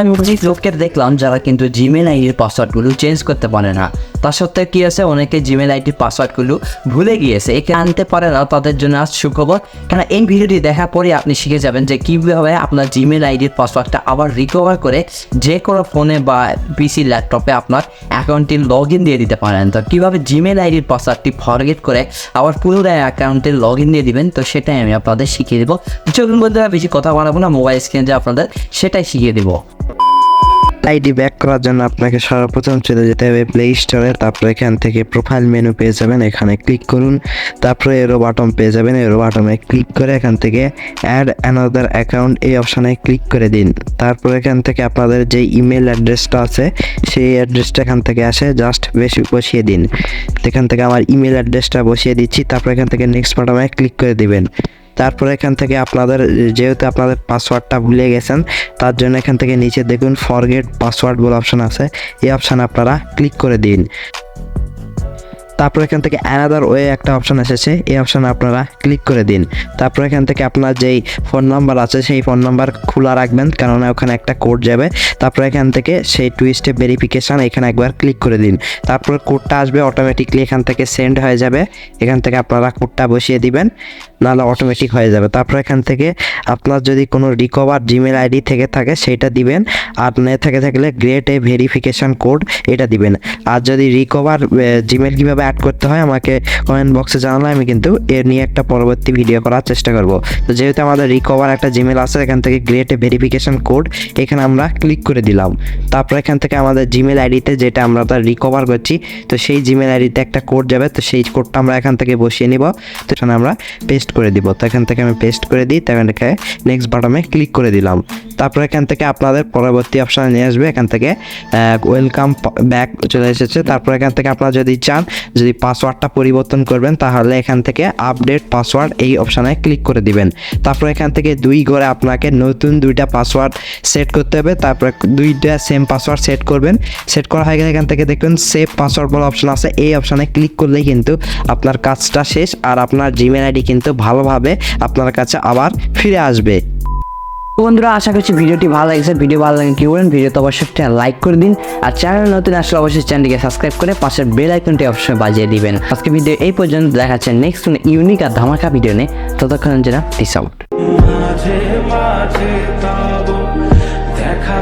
আমি অনেক লোককে দেখলাম যারা কিন্তু জিমেল আইডির পাসওয়ার্ডগুলো চেঞ্জ করতে পারে না। তা সত্ত্বেও কী আছে? অনেকে জিমেল আইডির পাসওয়ার্ডগুলো ভুলে গিয়েছে। একে আনতে পারে না, তাদের জন্য আজ সুখবর। কারণ এই ভিডিওটি দেখার পরে আপনি শিখে যাবেন যে কীভাবে আপনার জিমেল আইডির পাসওয়ার্ডটা আবার রিকভার করে যে কোনো ফোনে বা পিসি ল্যাপটপে আপনার অ্যাকাউন্টটি লগ ইন দিয়ে দিতে পারেন। তো কীভাবে জিমেল আইডির পাসওয়ার্ডটি ফরগেট করে আবার পুনরায় অ্যাকাউন্টে লগ ইন দিয়ে দিবেন, তো সেটাই আমি আপনাদের শিখিয়ে দেবো। চলুন বন্ধুরা, বেশি কথা বানাবো না মোবাইল স্ক্রিনে আপনাদের, সেটাই শিখিয়ে দেবো। আইডি ব্যাক করার জন্য আপনাকে সর্বপ্রথম চলে যেতে হবে প্লে স্টোরে তারপর এখান থেকে প্রোফাইল মেনু পেয়ে যাবেন। এখানে ক্লিক করুন। তারপরে এরো বাটন পেয়ে যাবেন। এরো বাটনে ক্লিক করে এখান থেকে অ্যাড অ্যানাদার অ্যাকাউন্ট এই অপশানে ক্লিক করে দিন। তারপর এখান থেকে আপনাদের যে ইমেল অ্যাড্রেসটা আছে, সেই অ্যাড্রেসটা এখান থেকে আসে। জাস্ট বেশি বসিয়ে দিন। এখান থেকে আমার ইমেল অ্যাড্রেসটা বসিয়ে দিচ্ছি। তারপর এখান থেকে নেক্সট বাটনে ক্লিক করে দিবেন। তারপর এখান থেকে আপনাদের, যেহেতু আপনাদের পাসওয়ার্ডটা ভুলে গেছেন, তার জন্য এখান থেকে নিচে দেখুন ফরগেট পাসওয়ার্ড বলে অপশান আছে। এই অপশান আপনারা ক্লিক করে দিন। তারপর এখান থেকে অ্যানাদার ওয়ে একটা অপশন এসেছে। এই অপশানে আপনারা ক্লিক করে দিন। তারপর এখান থেকে আপনার যেই ফোন নাম্বার আছে, সেই ফোন নাম্বার খোলা রাখবেন, কেননা ওখানে একটা কোড যাবে। তারপর এখান থেকে সেই টু স্টেপ ভেরিফিকেশান এখানে একবার ক্লিক করে দিন। তারপর কোডটা আসবে অটোমেটিকলি এখান থেকে সেন্ড হয়ে যাবে। এখান থেকে আপনারা কোডটা বসিয়ে দিবেন, নাহলে অটোমেটিক হয়ে যাবে। তারপর এখান থেকে আপনার যদি কোনো রিকভার জিমেল আইডি থেকে থাকে সেটা দিবেন। আর নে থেকে থাকলে গ্রেট এ ভেরিফিকেশান কোড এটা দিবেন। আর যদি রিকভার জিমেল কীভাবে অ্যাড করতে হয়, আমাকে কমেন্ট বক্সে জানালে আমি কিন্তু এর নিয়ে একটা পরবর্তী ভিডিও করার চেষ্টা করব। তো যেহেতু আমাদের রিকভার একটা জিমেল আছে, এখান থেকে গ্রেট ভেরিফিকেশন কোড এখানে আমরা ক্লিক করে দিলাম। তারপর এখান থেকে আমাদের জিমেল আইডিতে যেটা আমরা তার রিকভার করছি, তো সেই জিমেল আইডিতে একটা কোড যাবে, তো সেই কোডটা আমরা এখান থেকে বসিয়ে নিব। তো এখানে আমরা পেস্ট করে দিব। তো এখান থেকে আমি পেস্ট করে দিই তখন এখানে নেক্সট বাটনে ক্লিক করে দিলাম। তারপর এখান থেকে আপনাদের পরবর্তী অপশানে নিয়ে আসবে। এখান থেকে ওয়েলকাম ব্যাক চলে এসেছে। তারপর এখান থেকে আপনারা যদি চান, যদি পাসওয়ার্ডটা পরিবর্তন করবেন, তাহলে এখান থেকে আপডেট পাসওয়ার্ড এই অপশানে ক্লিক করে দিবেন। তারপর এখান থেকে দুই ঘরে আপনাকে নতুন দুইটা পাসওয়ার্ড সেট করতে হবে। তারপর দুইটা সেম পাসওয়ার্ড সেট করবেন। সেট করা হয়ে গেলে এখান থেকে দেখবেন সেভ পাসওয়ার্ড বলে অপশান আছে। এই অপশানে ক্লিক করলেই কিন্তু আপনার কাজটা শেষ। আর আপনার জিমেল আইডি কিন্তু ভালোভাবে আপনার কাছে আবার ফিরে আসবে। তো বন্ধুরা, আশা করছি ভিডিওটি ভালো লাগছে। ভিডিও ভালো লাগে কি বলেন ভিডিও তো অবশ্যই একটা লাইক করে দিন। আর চ্যানেল নতুন আসলে অবশ্যই চ্যানেলটিকে সাবস্ক্রাইব করে পাশের বেল আইকনটি অবশ্যই বাজিয়ে দিবেন। আজকে ভিডিও এই পর্যন্ত দেখাচ্ছে নেক্সট ইউনিক আর ধামাকা ভিডিও নিয়ে। ততক্ষণ যেন পিস আউট দেখা